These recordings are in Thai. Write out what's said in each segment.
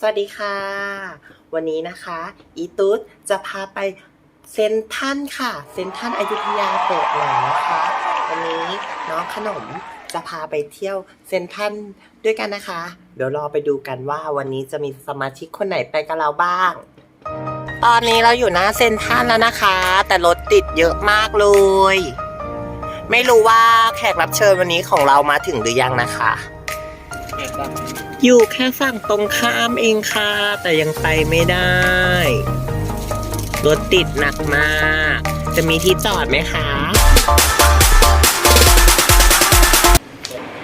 สวัสดีค่ะ วันนี้นะคะ อีตุ๊ดจะพาไปเซนทันค่ะ เซนทันอยุธยาเปิดแล้วนะคะ วันนี้น้องขนมจะพาไปเที่ยวเซนทันด้วยกันนะคะ เดี๋ยวรอไปดูกันว่าวันนี้จะมีสมาชิกคนไหนไปกับเราบ้าง ตอนนี้เราอยู่หน้าเซนทันแล้วนะคะ แต่รถติดเยอะมากเลย ไม่รู้ว่าแขกรับเชิญวันนี้ของเรามาถึงหรือยังนะคะ อยู่แค่ฝั่งตรงข้ามเองค่ะ แต่ยังไปไม่ได้ รถติดหนักมาก จะมีที่จอดไหมคะ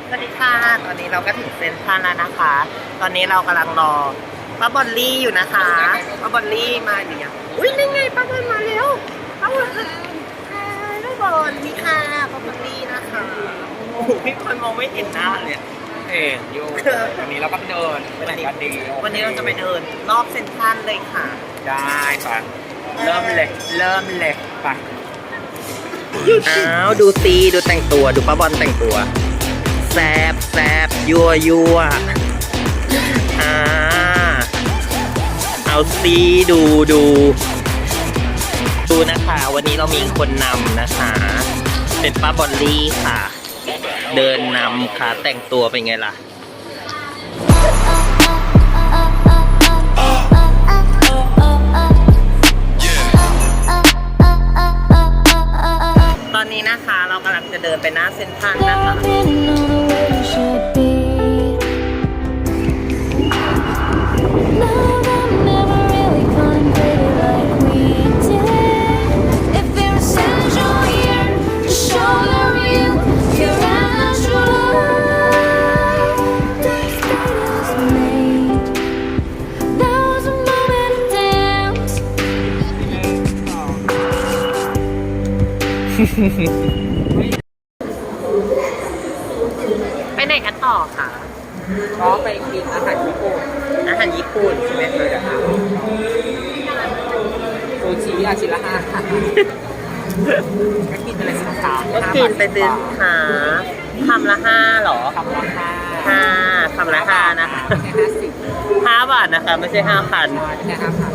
สวัสดีค่ะ ตอนนี้เราก็ถึงเซ็นทรัลแล้วนะคะ ตอนนี้เรากำลังรอป้าบอลลี่อยู่นะคะป้าบอลลี่มาหรือยังอุ้ยนี่ไงป้าบอลมาแล้วป้าบอลค่ะป้าบอลนี่ค่ะป้าบอลลี่นะคะโอ้โหพี่คนมองไม่เห็นหน้าเลย เองอยู่วันนี้เราก็ไปเดินไปไหนกันดีวันนี้เราจะไปเดินรอบเซ็นทรัลเลยค่ะ ได้ปะเริ่มเลยเริ่มเลยปะอ้าวดูซีดูแต่งตัวดูป้าบอลแต่งตัวแซบแซบยัวยัวอ่าเอาซีดูดูดูนะคะ วันนี้เรามีคนนำนะคะ เป็นป้าบอลลี่ค่ะ เดินนำค่ะแต่งตัวเป็นไงล่ะ ตอนนี้นะคะเรากำลังจะเดินไปหน้าเซ็นทรัลนะคะ ไปไหนกันต่อคะก็ไปกินอาหารญี่ปุ่น อาหารญี่ปุ่นใช่ไหมคะซูชิอาชิระห้าก็กินอะไรสักสามก็กินไปซื้อหาคำละห้าหรอคำละห้าห้าคำละห้านะคะห้าสิบห้าบาทนะคะ ไม่ใช่ห้าพันไม่ใช่ห้าพัน